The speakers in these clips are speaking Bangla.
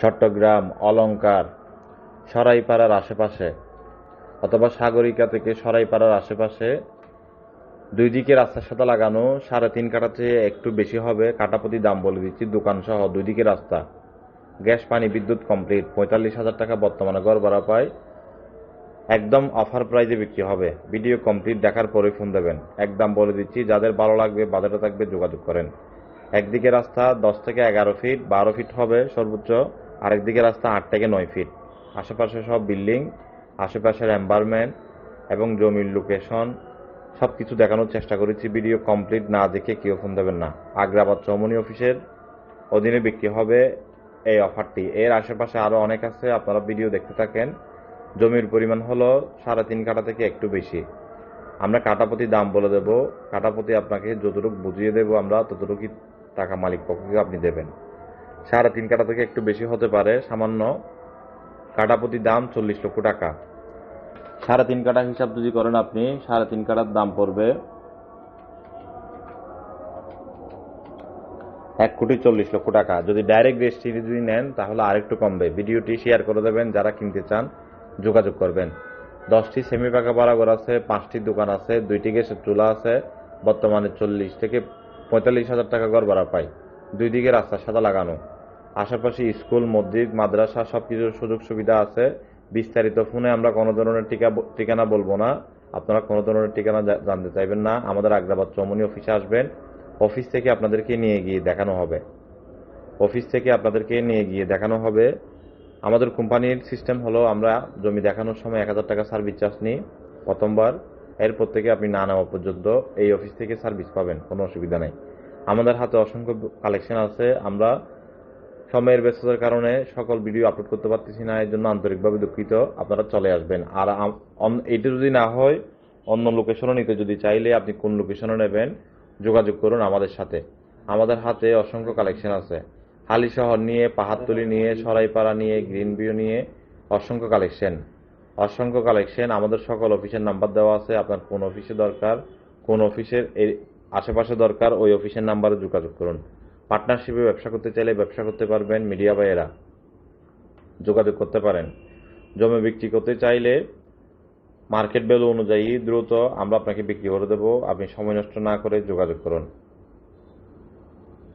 চট্টগ্রাম অলঙ্কার সরাইপাড়ার আশেপাশে, অথবা সাগরিকা থেকে সরাইপাড়ার আশেপাশে দুই দিকে রাস্তার সাথে লাগানো সাড়ে তিন কাটা চেয়ে একটু বেশি হবে, কাটাপতি দাম বলে দিচ্ছি দোকান সহ দুই দিকে রাস্তা। গ্যাস, পানি, বিদ্যুৎ কমপ্লিট, পঁয়তাল্লিশ হাজার টাকা বর্তমানে গড় ভাড়া পায়। একদম অফার প্রাইজে বিক্রি হবে। ভিডিও কমপ্লিট দেখার পরে ফোন দেবেন। একদম বলে দিচ্ছি, যাদের ভালো লাগবে, বাজারে থাকবে, যোগাযোগ করেন। একদিকে রাস্তা দশ থেকে এগারো ফিট বারো ফিট হবে সর্বোচ্চ। আরেকদিকে রাস্তা আট থেকে নয় ফিট আশেপাশে সব বিল্ডিং আশেপাশের এনভায়রনমেন্ট এবং জমির লোকেশন সব কিছু দেখানোর চেষ্টা করেছি। ভিডিও কমপ্লিট না দেখে কেউ ফোন দেবেন না। আগ্রাবাদ চৌমনি অফিসের অধীনে বিক্রি হবে এই অফারটি এর আশেপাশে আরও অনেক আছে, আপনারা ভিডিও দেখতে থাকেন। জমির পরিমাণ হলো সাড়ে তিন কাটা থেকে একটু বেশি। আমরা কাটাপতি দাম বলে দেব। কাটাপতি আপনাকে যতটুকু বুঝিয়ে দেব আমরা, ততটুকুই টাকা মালিক পক্ষকে আপনি দেবেন। সাড়ে তিন কাটা থেকে একটু বেশি হতে পারে, সামান্য। কাটা প্রতি দাম চল্লিশ লক্ষ টাকা। সাড়ে তিন কাটা হিসাব যদি করেন আপনি, সাড়ে তিন কাটার দাম পড়বে এক কোটি চল্লিশ লক্ষ টাকা। যদি ডাইরেক্ট রেজিস্ট্রি যদি নেন, তাহলে আরেকটু কমবে। ভিডিওটি শেয়ার করে দেবেন, যারা কিনতে চান, যোগাযোগ করবেন। দশটি সেমি পাকা বাড়াঘর আছে, পাঁচটি দোকান আছে, দুইটি গ্যাসের চুলা আছে, বর্তমানে চল্লিশ থেকে পঁয়তাল্লিশ হাজার টাকা গড় ভাড়া পাই। দুই দিকে রাস্তার সাদা লাগানো। আশেপাশে স্কুল, মসজিদ, মাদ্রাসা সব কিছুর সুযোগ সুবিধা আছে। বিস্তারিত ফোনে আমরা কোনো ধরনের টিকা ঠিকানা বলব না। আপনারা কোনো ধরনের ঠিকানা জানতে চাইবেন না। আমাদের আগ্রাবাদ চৌমনি অফিসে আসবেন। অফিস থেকে আপনাদেরকে নিয়ে গিয়ে দেখানো হবে। অফিস থেকে আপনাদেরকে নিয়ে গিয়ে দেখানো হবে। আমাদের কোম্পানির সিস্টেম হলো, আমরা জমি দেখানোর সময় এক হাজার টাকা সার্ভিস চার্জ নিই প্রথমবার। এরপর থেকে আপনি না নেওয়া পর্যন্ত এই অফিস থেকে সার্ভিস পাবেন, কোনো অসুবিধা নেই। আমাদের হাতে অসংখ্য কালেকশন আছে। আমরা সময়ের ব্যস্ততার কারণে সকল ভিডিও আপলোড করতে পারতেছি না এর জন্য আন্তরিকভাবে দুঃখিত। আপনারা চলে আসবেন। আর এটা যদি না হয়, অন্য লোকেশনও নিতে যদি চাইলে আপনি কোন লোকেশনে নেবেন, যোগাযোগ করুন আমাদের সাথে। আমাদের হাতে অসংখ্য কালেকশন আছে। হালি শহর নিয়ে, পাহাড়তলি নিয়ে, সরাইপাড়া নিয়ে গ্রিন ভিউ নিয়ে অসংখ্য কালেকশন অসংখ্য কালেকশন আমাদের সকল অফিসের নাম্বার দেওয়া আছে। আপনার কোন অফিসে দরকার, কোন অফিসের এই আশেপাশে দরকার, ওই অফিসের নাম্বারে যোগাযোগ করুন। পার্টনারশিপে ব্যবসা করতে চাইলে ব্যবসা করতে পারবেন মিডিয়া ভাইয়েরা। যোগাযোগ করতে পারেন। জমি বিক্রি করতে চাইলে মার্কেট ভ্যালু অনুযায়ী দ্রুত আমরা আপনাকে বিক্রি করে দেবো। আপনি সময় নষ্ট না করে যোগাযোগ করুন।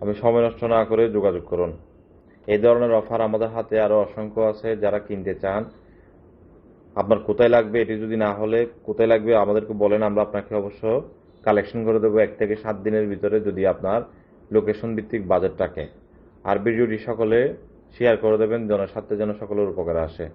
আপনি সময় নষ্ট না করে যোগাযোগ করুন। এই ধরনের অফার আমাদের হাতে আরও অসংখ্য আছে যারা কিনতে চান। আপনার কোথায় লাগবে, এটি যদি না হলে কোথায় লাগবে আমাদেরকে বলেন, আমরা আপনাকে অবশ্য কালেকশন করে দেবো। এক থেকে সাত দিনের ভিতরে যদি আপনার লোকেশন ভিত্তিক বাজেট রাখে আর ভিডিওটি সকলে শেয়ার করে দেবেন, জনস্বার্থে যেন সকলের উপকারে আসে।